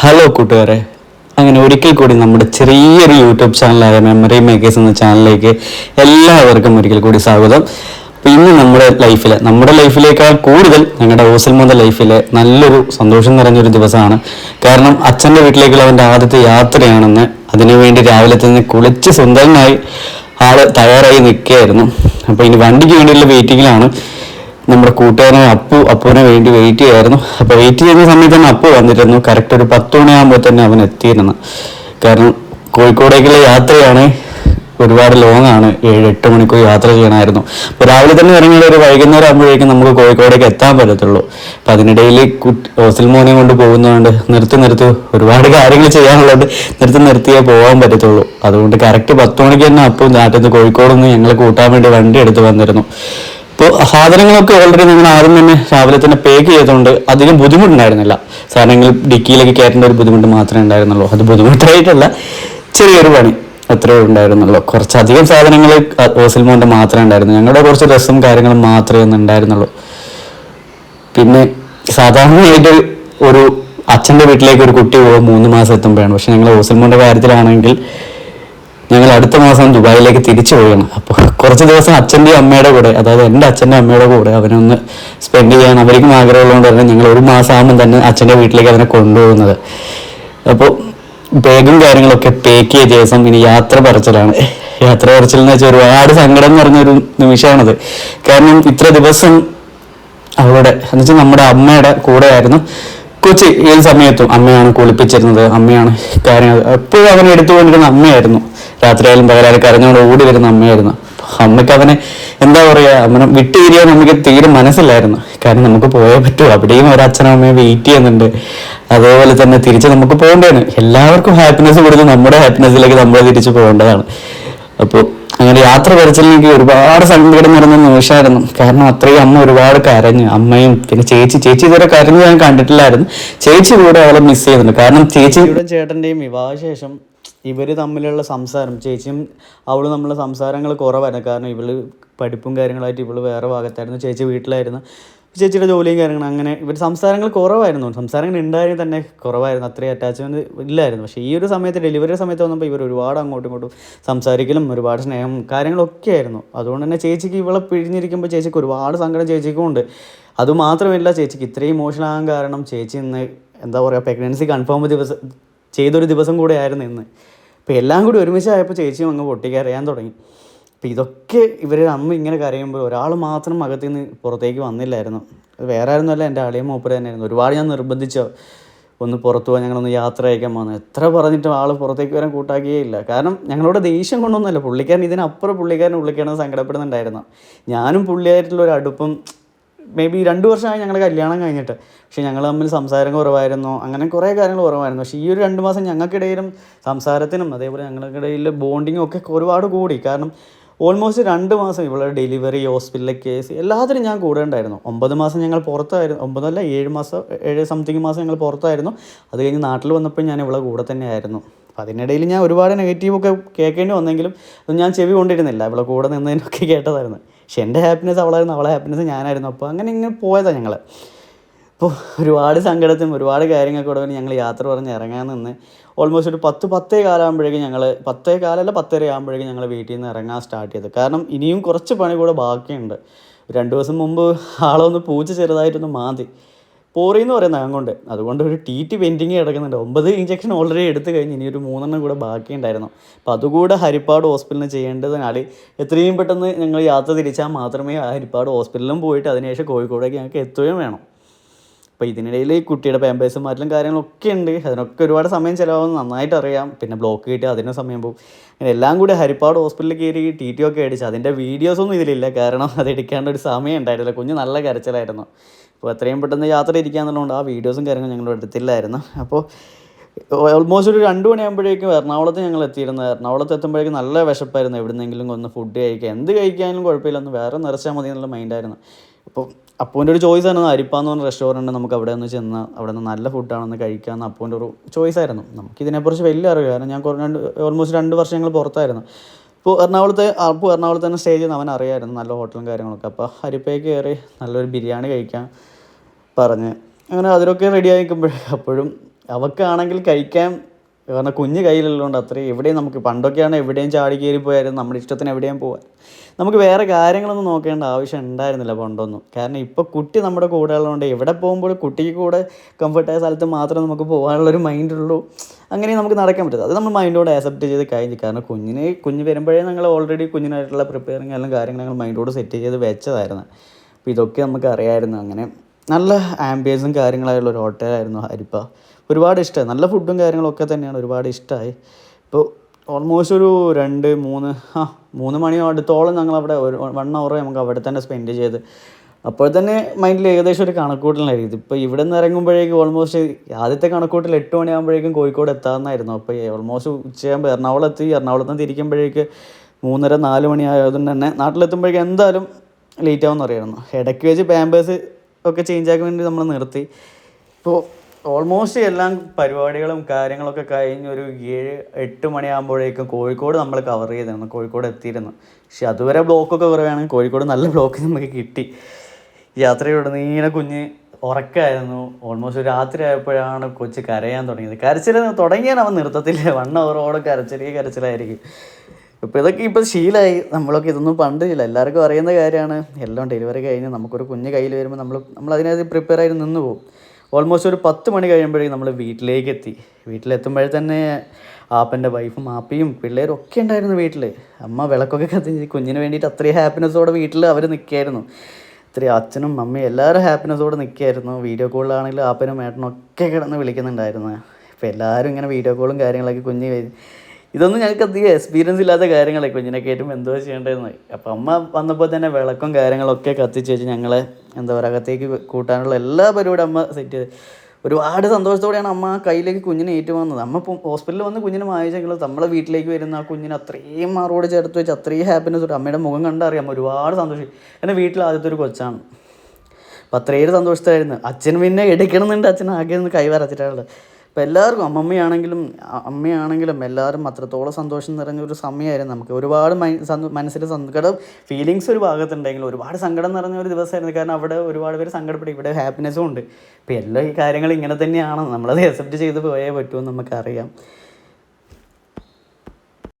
Hello കൂട്ടുകാരെ. അങ്ങനെ ഒരിക്കൽ കൂടി നമ്മുടെ ചെറിയൊരു യൂട്യൂബ് ചാനലായ മെമ്മറി മേക്കേഴ്സ് എന്ന ചാനലിലേക്ക് എല്ലാവർക്കും ഒരിക്കൽ കൂടി സ്വാഗതം. അപ്പോൾ ഇന്ന് നമ്മുടെ ലൈഫിൽ നമ്മുടെ ലൈഫിലേക്കാൾ കൂടുതൽ ഞങ്ങളുടെ ഓസൽമോന്റെ ലൈഫിലെ നല്ലൊരു സന്തോഷം നിറഞ്ഞൊരു ദിവസമാണ്. കാരണം അച്ഛന്റെ വീട്ടിലേക്കുള്ള അവന്റെ ആദ്യത്തെ യാത്രയാണെന്ന് അതിനുവേണ്ടി രാവിലെ തന്നെ കുളിച്ച് സുന്ദരനായി ആൾ തയ്യാറായി നിൽക്കുകയായിരുന്നു. അപ്പോൾ ഇനി വണ്ടിക്ക് വേണ്ടിയുള്ള വെയിറ്റിങ്ങിലാണ് നമ്മുടെ കൂട്ടുകാരൻ അപ്പു അപ്പുവിന് വേണ്ടി വെയിറ്റ് ചെയ്യായിരുന്നു. അപ്പോൾ വെയിറ്റ് ചെയ്യുന്ന സമയത്ത് തന്നെ അപ്പു വന്നിരുന്നു. കറക്റ്റ് ഒരു പത്ത് മണിയാകുമ്പോൾ തന്നെ അവൻ എത്തിയിരുന്നു. കാരണം കോഴിക്കോടേക്കുള്ള യാത്രയാണ് ഒരുപാട് ലോങ് ആണ്. ഏഴ് എട്ട് മണിക്കൂർ യാത്ര ചെയ്യണമായിരുന്നു. അപ്പോൾ രാവിലെ തന്നെ ഇറങ്ങിയ ഒരു വൈകുന്നേരം ആകുമ്പോഴേക്കും നമുക്ക് കോഴിക്കോടേക്ക് എത്താൻ പറ്റത്തുള്ളൂ. അപ്പൊ അതിനിടയിൽ ഹോസ്റ്റൽ മോനെ കൊണ്ട് പോകുന്നതുകൊണ്ട് നിർത്തി നിർത്തി ഒരുപാട് കാര്യങ്ങൾ ചെയ്യാനുള്ളത് നിർത്തി നിർത്തിയേ പോകാൻ പറ്റത്തുള്ളൂ. അതുകൊണ്ട് കറക്റ്റ് പത്ത് മണിക്ക് തന്നെ അപ്പം നാട്ടിൽ കോഴിക്കോട് നിന്ന് ഞങ്ങൾ കൂട്ടാൻ വേണ്ടി വണ്ടി എടുത്ത് വന്നിരുന്നു. ഇപ്പോൾ സാധനങ്ങളൊക്കെ ഓൾറെഡി നമ്മൾ ആദ്യം തന്നെ രാവിലെ തന്നെ പേക്ക് ചെയ്തുകൊണ്ട് അധികം ബുദ്ധിമുട്ടുണ്ടായിരുന്നില്ല. സാധനങ്ങൾ ഡിക്കിയിലേക്ക് കയറ്റേണ്ട ഒരു ബുദ്ധിമുട്ട് മാത്രമേ ഉണ്ടായിരുന്നുള്ളൂ. അത് ബുദ്ധിമുട്ടായിട്ടല്ല ചെറിയൊരു പണി അത്രേ ഉണ്ടായിരുന്നുള്ളൂ. കുറച്ചധികം സാധനങ്ങൾ ഓസിൽമോന്റെ മാത്രമേ ഉണ്ടായിരുന്നു ഞങ്ങളുടെ കുറച്ച് ഡ്രസ്സും കാര്യങ്ങളും മാത്രമേ ഒന്നും ഉണ്ടായിരുന്നുള്ളൂ. പിന്നെ സാധാരണയായിട്ട് ഒരു അച്ഛന്റെ വീട്ടിലേക്ക് ഒരു കുട്ടി പോകും മൂന്ന് മാസം എത്തുമ്പോഴാണ്. പക്ഷെ ഞങ്ങൾ ഓസിൽമോന്റെ കാര്യത്തിലാണെങ്കിൽ ഞങ്ങൾ അടുത്ത മാസം ദുബായിലേക്ക് തിരിച്ചു പോവുകയാണ്. അപ്പോൾ കുറച്ച് ദിവസം അച്ഛന്റെയും അമ്മയുടെ കൂടെ അതായത് എന്റെ അച്ഛന്റെ അമ്മയുടെ കൂടെ അവനൊന്ന് സ്പെൻഡ് ചെയ്യാൻ അവർക്കും ആഗ്രഹമുള്ളതുകൊണ്ട് തന്നെ ഞങ്ങൾ ഒരു മാസം ആകുമ്പോൾ തന്നെ അച്ഛന്റെ വീട്ടിലേക്ക് അവനെ കൊണ്ടുപോകുന്നത്. അപ്പോൾ ബാഗും കാര്യങ്ങളൊക്കെ പേക്ക് ചെയ്ത ദിവസം ഇനി യാത്ര പറച്ചിലാണ്. യാത്ര പറച്ചിൽ എന്ന് വെച്ചാൽ ഒരുപാട് സങ്കടം പറഞ്ഞൊരു നിമിഷമാണത്. കാരണം ഇത്ര ദിവസം അവളുടെ എന്നുവെച്ചാൽ നമ്മുടെ അമ്മയുടെ കൂടെയായിരുന്നു. കൊച്ചി ഏത് സമയത്തും അമ്മയാണ് കുളിപ്പിച്ചിരുന്നത്. അമ്മയാണ് കാര്യങ്ങൾ എപ്പോഴും അവനെ എടുത്തുകൊണ്ടിരുന്ന അമ്മയായിരുന്നു. രാത്രിയായാലും പകലായാലും കരഞ്ഞുകൊണ്ട് ഓടി വരുന്ന അമ്മയായിരുന്നു. അമ്മയ്ക്ക് അവനെ എന്താ പറയുക അവനെ വിട്ടുപിരിയാൻ നമുക്ക് തീരെ മനസ്സിലായിരുന്നു കാരണം നമുക്ക് പോയേ പറ്റൂ. അവിടെയും ഒരു അച്ഛനും അമ്മയും വെയിറ്റ് ചെയ്യുന്നുണ്ട്. അതേപോലെ തന്നെ തിരിച്ച് നമുക്ക് പോകേണ്ടതാണ്. എല്ലാവർക്കും ഹാപ്പിനെസ് കൊടുത്ത് നമ്മുടെ ഹാപ്പിനെസ്സിലേക്ക് നമ്മൾ തിരിച്ചു പോകേണ്ടതാണ്. അപ്പോൾ അങ്ങനെ യാത്ര എനിക്ക് ഒരുപാട് സങ്കടം നിറഞ്ഞ നിമിഷമായിരുന്നു. കാരണം അത്രയും അമ്മ ഒരുപാട് കരഞ്ഞു. അമ്മയും പിന്നെ ചേച്ചി ചേച്ചി ഇതുവരെ കരഞ്ഞു ഞാൻ കണ്ടിട്ടില്ലായിരുന്നു. ചേച്ചി കൂടെ അവളെ മിസ് ചെയ്യുന്നുണ്ട് കാരണം ചേച്ചിയുടെ ചേട്ടന്റെയും വിവാഹശേഷം ഇവർ തമ്മിലുള്ള സംസാരം ചേച്ചിയും അവളും തമ്മിലുള്ള സംസാരങ്ങൾ കുറവായിരുന്നു. കാരണം ഇവൾ പഠിപ്പും കാര്യങ്ങളായിട്ട് ഇവൾ വേറെ ഭാഗത്തായിരുന്നു. ചേച്ചി വീട്ടിലായിരുന്നു. ചേച്ചിയുടെ ജോലിയും കാര്യങ്ങളും അങ്ങനെ ഇവർ സംസാരങ്ങൾ കുറവായിരുന്നു. സംസാരങ്ങൾ ഉണ്ടായിരുന്നു തന്നെ കുറവായിരുന്നു. അത്രയും അറ്റാച്ച്മെന്റ് ഇല്ലായിരുന്നു. പക്ഷേ ഈ ഒരു സമയത്ത് ഡെലിവറിയുടെ സമയത്ത് വന്നപ്പോൾ ഇവർ ഒരുപാട് അങ്ങോട്ടും ഇങ്ങോട്ടും സംസാരിക്കലും ഒരുപാട് സ്നേഹം കാര്യങ്ങളൊക്കെ ആയിരുന്നു. അതുകൊണ്ട് തന്നെ ചേച്ചിക്ക് ഇവളെ പിഴിഞ്ഞിരിക്കുമ്പോൾ ചേച്ചിക്ക് ഒരുപാട് സങ്കടം ചേച്ചിക്കും ഉണ്ട്. അതുമാത്രമല്ല ചേച്ചിക്ക് ഇത്രയും ഇമോഷണൽ ആകാൻ കാരണം ചേച്ചി ഇന്ന് എന്താ പറയുക പ്രഗ്നൻസി കൺഫേം ദിവസം ചെയ്തൊരു ദിവസം കൂടെ ആയിരുന്നു ഇന്ന്. അപ്പോൾ എല്ലാം കൂടി ഒരുമിച്ചായപ്പോൾ ചേച്ചിയും അങ്ങ് പൊട്ടിക്കരയാൻ തുടങ്ങി. അപ്പോൾ ഇതൊക്കെ ഇവർ അമ്മ ഇങ്ങനെ കരയുമ്പോൾ ഒരാൾ മാത്രം അകത്തു നിന്ന് പുറത്തേക്ക് വന്നില്ലായിരുന്നു. അത് വേറെ ആയിരുന്നല്ല എന്റെ അളിയും മൂപ്പര് തന്നെയായിരുന്നു. ഒരുപാട് ഞാൻ നിർബന്ധിച്ചോ ഒന്ന് പുറത്തു പോകാൻ ഞങ്ങളൊന്ന് യാത്ര അയക്കാൻ പോകുന്നത് എത്ര പറഞ്ഞിട്ടും ആൾ പുറത്തേക്ക് വരാൻ കൂട്ടാക്കിയേ ഇല്ല. കാരണം ഞങ്ങളോട് ദേഷ്യം കൊണ്ടൊന്നുമല്ല. പുള്ളിക്കാരൻ ഇതിനപ്പുറം പുള്ളിക്കാരൻ പുള്ളിക്കാരൻ സങ്കടപ്പെടുന്നുണ്ടായിരുന്നു. ഞാനും പുള്ളിയായിട്ടുള്ള ഒരു അടുപ്പം മേ ബി രണ്ട് വർഷമായി ഞങ്ങളുടെ കല്യാണം കഴിഞ്ഞിട്ട്. പക്ഷേ ഞങ്ങൾ തമ്മിൽ സംസാരം കുറവായിരുന്നു. അങ്ങനെ കുറേ കാര്യങ്ങൾ കുറവായിരുന്നു. പക്ഷേ ഈ ഒരു രണ്ട് മാസം ഞങ്ങൾക്കിടയിലും സംസാരത്തിനും അതേപോലെ ഞങ്ങൾക്കിടയിൽ ബോണ്ടിങ്ങും ഒക്കെ ഒരുപാട് കൂടി. കാരണം ഓൾമോസ്റ്റ് രണ്ട് മാസം ഇവളുടെ ഡെലിവറി ഹോസ്പിറ്റലിലെ കേസ് എല്ലാത്തിനും ഞാൻ കൂടെ ഉണ്ടായിരുന്നു. ഒമ്പത് മാസം ഞങ്ങൾ പുറത്തായിരുന്നു. ഒമ്പതല്ല ഏഴ് മാസം ഏഴ് സംതിങ് മാസം ഞങ്ങൾ പുറത്തായിരുന്നു. അത് കഴിഞ്ഞ് നാട്ടിൽ വന്നപ്പോൾ ഞാൻ ഇവളെ കൂടെ തന്നെയായിരുന്നു. അപ്പോൾ അതിനിടയിൽ ഞാൻ ഒരുപാട് നെഗറ്റീവൊക്കെ കേൾക്കേണ്ടി വന്നെങ്കിലും ഞാൻ ചെവി കൊണ്ടിരുന്നില്ല. ഇവളെ കൂടെ നിന്നതിനൊക്കെ കേട്ടതായിരുന്നു. പക്ഷെ എന്റെ ഹാപ്പിനെസ് അവളായിരുന്നു. അവളെ ഹാപ്പിനെസ് ഞാനായിരുന്നു. അപ്പോൾ അങ്ങനെ ഇങ്ങനെ പോയതാണ് ഞങ്ങൾ അപ്പോൾ ഒരുപാട് സങ്കടത്തിനും ഒരുപാട് കാര്യങ്ങൾക്കൂടെ ഞങ്ങൾ യാത്ര പറഞ്ഞ് ഇറങ്ങാൻ നിന്ന് ഓൾമോസ്റ്റ് ഒരു പത്ത് പത്തേ കാലാകുമ്പോഴേക്കും ഞങ്ങൾ പത്തേ കാലല്ല പത്തര ആകുമ്പോഴേക്കും ഞങ്ങൾ വീട്ടിൽ നിന്ന് ഇറങ്ങാൻ സ്റ്റാർട്ട് ചെയ്തത് കാരണം ഇനിയും കുറച്ച് പണി കൂടെ ബാക്കിയുണ്ട്. രണ്ട് ദിവസം മുമ്പ് ആളൊന്ന് പൂച്ച ചെറുതായിട്ടൊന്ന് മാന്തി. പോറി എന്ന് പറയുന്ന അങ്ങോട്ട് അതുകൊണ്ട് ഒരു ടി ടി പെൻഡിങ് കിടക്കുന്നുണ്ട്. ഒമ്പത് ഇഞ്ചക്ഷൻ ഓൾറെഡി എടുത്തു കഴിഞ്ഞ് ഇനി ഒരു മൂന്നെണ്ണം കൂടെ ബാക്കിയുണ്ടായിരുന്നു. അപ്പോൾ അതുകൂടെ ഹരിപ്പാട് ഹോസ്പിറ്റലിൽ ചെയ്യേണ്ടതിനാൽ എത്രയും പെട്ടെന്ന് ഞങ്ങൾ യാത്ര തിരിച്ചാൽ മാത്രമേ ആ ഹരിപ്പാട് ഹോസ്പിറ്റലിലും പോയിട്ട് അതിനുശേഷം കോഴിക്കോടേക്ക് ഞങ്ങൾക്ക് എത്തുകയും വേണം. അപ്പോൾ ഇതിനിടയിൽ കുട്ടിയുടെ പാമ്പേഴ്സും മാറ്റലും കാര്യങ്ങളൊക്കെ ഉണ്ട്. അതിനൊക്കെ ഒരുപാട് സമയം ചിലവാകും. നന്നായിട്ട് അറിയാം. പിന്നെ ബ്ലോക്ക് കിട്ടി അതിനും സമയം പോകും. അങ്ങനെ എല്ലാം കൂടി ഹരിപ്പാട് ഹോസ്പിറ്റലിൽ കയറി ടി ടി ഒക്കെ അടിച്ച് അതിന്റെ വീഡിയോസൊന്നും ഇതിലില്ല. കാരണം അത് എടുക്കേണ്ട ഒരു സമയം ഉണ്ടായിരുന്നില്ല. കുഞ്ഞ് നല്ല കരച്ചിലായിരുന്നു. അപ്പോൾ എത്രയും പെട്ടെന്ന് യാത്ര ഇരിക്കാന്നുള്ളതുകൊണ്ട് ആ വീഡിയോസും കാര്യങ്ങളും ഞങ്ങൾ എടുത്തില്ലായിരുന്നു. അപ്പോൾ ഓൾമോസ്റ്റ് ഒരു രണ്ട് മണിയാകുമ്പോഴേക്കും എറണാകുളത്ത് ഞങ്ങൾ എത്തിയിരുന്നു. എറണാകുളത്ത് എത്തുമ്പോഴേക്കും നല്ല വിശപ്പായിരുന്നു. എവിടുന്നെങ്കിലും ഒന്ന് ഫുഡ് കഴിക്കുക. എന്ത് കഴിക്കാനും കുഴപ്പമില്ലെന്ന് വേറെ നിറച്ചാൽ മതി എന്നുള്ള മൈൻഡായിരുന്നു അപ്പോൾ അപ്പൂന്റെ ഒരു ചോയ്സ് ആയിരുന്നു. അരിപ്പാന്ന് പറഞ്ഞ റെസ്റ്റോറന്റ് നമുക്ക് അവിടെ ഒന്ന് ചെന്ന് അവിടെ നിന്ന് നല്ല ഫുഡാണെന്ന് കഴിക്കാമെന്ന് അപ്പൂന്റെ ഒരു ചോയ്സ് ആയിരുന്നു. നമുക്ക് ഇതിനെക്കുറിച്ച് വലിയ അറിവ് കാരണം ഞാൻ രണ്ട് ഓൾമോസ്റ്റ് രണ്ട് വർഷങ്ങൾ പുറത്തായിരുന്നു. ഇപ്പോൾ എറണാകുളത്തെ അപ്പോൾ എറണാകുളത്ത് തന്നെ സ്റ്റേ ചെയ്യുന്ന അവൻ അറിയായിരുന്നു നല്ല ഹോട്ടലും കാര്യങ്ങളൊക്കെ. അപ്പോൾ അരിപ്പയ്ക്ക് കയറി നല്ലൊരു ബിരിയാണി കഴിക്കാൻ പറഞ്ഞ്. അങ്ങനെ അതിലൊക്കെ റെഡി ആയിക്കുമ്പോഴേ അപ്പോഴും അവക്കാണെങ്കിൽ കഴിക്കാൻ കാരണം കുഞ്ഞ് കയ്യിലുള്ളതുകൊണ്ട് അത്രയും എവിടെയും നമുക്ക് പണ്ടൊക്കെയാണ് എവിടെയും ചാടി കയറി പോയാലും നമ്മുടെ ഇഷ്ടത്തിന് എവിടെയും പോകാൻ നമുക്ക് വേറെ കാര്യങ്ങളൊന്നും നോക്കേണ്ട ആവശ്യം ഉണ്ടായിരുന്നില്ല പണ്ടൊന്നും. കാരണം ഇപ്പോൾ കുട്ടി നമ്മുടെ കൂടെ ഉള്ളതുകൊണ്ട് എവിടെ പോകുമ്പോൾ കുട്ടിക്ക് കൂടെ കംഫർട്ടായ സ്ഥലത്ത് മാത്രമേ നമുക്ക് പോകാനുള്ളൊരു മൈൻഡുള്ളൂ അങ്ങനെ നമുക്ക് നടക്കാൻ പറ്റും അത് നമ്മൾ മൈൻഡോട് ആക്സെപ്റ്റ് ചെയ്ത് കഴിഞ്ഞു. കാരണം കുഞ്ഞിന് കുഞ്ഞ് വരുമ്പോഴേ ഞങ്ങൾ ഓൾറെഡി കുഞ്ഞിനായിട്ടുള്ള പ്രിപ്പയറിങ് എല്ലാം കാര്യങ്ങൾ ഞങ്ങൾ മൈൻഡോട് സെറ്റ് ചെയ്ത് വെച്ചതായിരുന്നു. അപ്പോൾ ഇതൊക്കെ നമുക്ക് അറിയായിരുന്നു അങ്ങനെ നല്ല ആംബിയൻസും കാര്യങ്ങളായുള്ള ഒരു ഹോട്ടലായിരുന്നു ഹരിപ്പ. ഒരുപാട് ഇഷ്ടമായി നല്ല ഫുഡും കാര്യങ്ങളൊക്കെ തന്നെയാണ് ഒരുപാട് ഇഷ്ടമായി ഇപ്പോൾ ഓൾമോസ്റ്റ് ഒരു രണ്ട് മൂന്ന് ആ മൂന്ന് മണി അടുത്തോളം ഞങ്ങൾ അവിടെ ഒരു വൺ അവർ നമുക്ക് അവിടെ തന്നെ സ്പെൻഡ് ചെയ്ത്. അപ്പോൾ തന്നെ മൈൻഡിൽ ഏകദേശം ഒരു കണക്കൂട്ടലായിരുന്നു ഇപ്പോൾ ഇവിടെ നിന്ന് ഇറങ്ങുമ്പോഴേക്കും ഓൾമോസ്റ്റ് ആദ്യത്തെ കണക്കൂട്ടിൽ എട്ട് മണിയാകുമ്പോഴേക്കും കോഴിക്കോട് എത്താമെന്നായിരുന്നു. അപ്പോൾ ഓൾമോസ്റ്റ് ഉച്ചയാകുമ്പോൾ എറണാകുളം എത്തി. എറണാകുളത്ത് നിന്ന് തിരിക്കുമ്പോഴേക്ക് മൂന്നര നാല് മണി ആയതുകൊണ്ട് തന്നെ നാട്ടിലെത്തുമ്പോഴേക്കും എന്തായാലും ലേറ്റ് ആവുമെന്ന് അറിയായിരുന്നു. ഇടയ്ക്ക് വെച്ച് പാമ്പേഴ്സ് ഒക്കെ ചേഞ്ച് ആക്കാൻ വേണ്ടി നമ്മൾ നിർത്തി. ഇപ്പോൾ ഓൾമോസ്റ്റ് എല്ലാം പരിപാടികളും കാര്യങ്ങളൊക്കെ കഴിഞ്ഞ് ഒരു ഏഴ് എട്ട് മണിയാകുമ്പോഴേക്കും കോഴിക്കോട് നമ്മൾ കവർ ചെയ്തിരുന്നു. കോഴിക്കോട് എത്തിയിരുന്നു. പക്ഷെ അതുവരെ ബ്ലോക്കൊക്കെ കുറവാണെങ്കിൽ കോഴിക്കോട് നല്ല ബ്ലോക്ക് നമുക്ക് കിട്ടി. യാത്രയോട് നീന കുഞ്ഞ് ഉറക്കമായിരുന്നു ഓൾമോസ്റ്റ് രാത്രി ആയപ്പോഴാണ് കൊച്ച് കരയാൻ തുടങ്ങിയത്. കരച്ചിൽ തുടങ്ങിയാൽ അവൻ നിർത്തത്തില്ല. വൺ അവറോടെ കരച്ചിലേ കരച്ചിലായിരിക്കും. ഇപ്പോൾ ഇതൊക്കെ ഇപ്പോൾ ശീലമായി നമ്മളൊക്കെ ഇതൊന്നും പണ്ട് എല്ലാവർക്കും അറിയുന്ന കാര്യമാണ്. എല്ലാം ഡെലിവറി കഴിഞ്ഞ് നമുക്കൊരു കുഞ്ഞ് കയ്യിൽ വരുമ്പോൾ നമ്മൾ നമ്മൾ അതിനകത്ത് പ്രിപ്പയർ ആയി നിന്ന് പോകും ഓൾമോസ്റ്റ് ഒരു പത്ത് മണി കഴിയുമ്പോഴേക്കും നമ്മൾ വീട്ടിലേക്ക് എത്തി. വീട്ടിലെത്തുമ്പോഴേ തന്നെ ആപ്പന്റെ വൈഫും ആപ്പിയും പിള്ളേരും ഒക്കെ ഉണ്ടായിരുന്നു വീട്ടിൽ അമ്മ വിളക്കൊക്കെ കത്തിച്ച് കുഞ്ഞിന് വേണ്ടിയിട്ട് അത്രയും ഹാപ്പിനെസ്സോടെ വീട്ടിൽ അവർ നിൽക്കുകയായിരുന്നു ഇത്രയും അച്ഛനും അമ്മയും എല്ലാവരും ഹാപ്പിനെസ്സോടെ നിൽക്കുകയായിരുന്നു വീഡിയോ കോളിലാണെങ്കിലും ആപ്പനും മേട്ടനും ഒക്കെ കിടന്ന് വിളിക്കുന്നുണ്ടായിരുന്നു. ഇപ്പോൾ എല്ലാവരും ഇങ്ങനെ വീഡിയോ കോളും കാര്യങ്ങളൊക്കെ കുഞ്ഞ്. ഇതൊന്നും ഞങ്ങൾക്ക് അധികം എക്സ്പീരിയൻസ് ഇല്ലാത്ത കാര്യങ്ങളെ കുഞ്ഞിനെ കയറ്റും എന്തോ ചെയ്യേണ്ടതെന്ന്. അപ്പം അമ്മ വന്നപ്പോൾ തന്നെ വിളക്കും കാര്യങ്ങളൊക്കെ കത്തിച്ച് വെച്ച് ഞങ്ങളെ എന്താ പറയുക അകത്തേക്ക് കൂട്ടാനുള്ള എല്ലാ പരിപാടിയും അമ്മ സെറ്റ് ചെയ്ത്. ഒരുപാട് സന്തോഷത്തോടെയാണ് അമ്മ കയ്യിലേക്ക് കുഞ്ഞിനെ ഏറ്റു വന്നത് അമ്മ ഹോസ്പിറ്റലിൽ വന്ന് കുഞ്ഞിനെ വായിച്ചെങ്കിൽ നമ്മളെ വീട്ടിലേക്ക് വരുന്ന ആ കുഞ്ഞിനെ അത്രയും മാറോട് ചേർത്ത് വെച്ച് അത്രയും ഹാപ്പിനെസ് അമ്മയുടെ മുഖം കണ്ടറിയാം ഒരുപാട് സന്തോഷം. എന്റെ വീട്ടിൽ ആദ്യത്തെ ഒരു കൊച്ചാണ്. അപ്പം അത്രയേറെ സന്തോഷത്തായിരുന്നു അച്ഛൻ പിന്നെ എടുക്കണമെന്നുണ്ട് അച്ഛൻ ആകെ ഒന്ന് കൈ വരച്ചിട്ടുള്ളത് അപ്പം എല്ലാവർക്കും അമ്മമ്മയാണെങ്കിലും അമ്മയാണെങ്കിലും എല്ലാവരും അത്രത്തോളം സന്തോഷം നിറഞ്ഞ ഒരു സമയമായിരുന്നു. നമുക്ക് ഒരുപാട് മനസ്സിൽ സങ്കടം ഫീലിങ്സ് ഒരു ഭാഗത്തുണ്ടെങ്കിലും ഒരുപാട് സങ്കടം നിറഞ്ഞ ഒരു ദിവസമായിരുന്നു. കാരണം അവിടെ ഒരുപാട് പേര് സങ്കടപ്പെടും ഇവിടെ ഹാപ്പിനെസ്സും ഉണ്ട്. ഇപ്പം എല്ലാ ഈ കാര്യങ്ങൾ ഇങ്ങനെ തന്നെയാണ്. നമ്മളത് അക്സെപ്റ്റ് ചെയ്ത് പോയേ പറ്റുമെന്ന് നമുക്കറിയാം.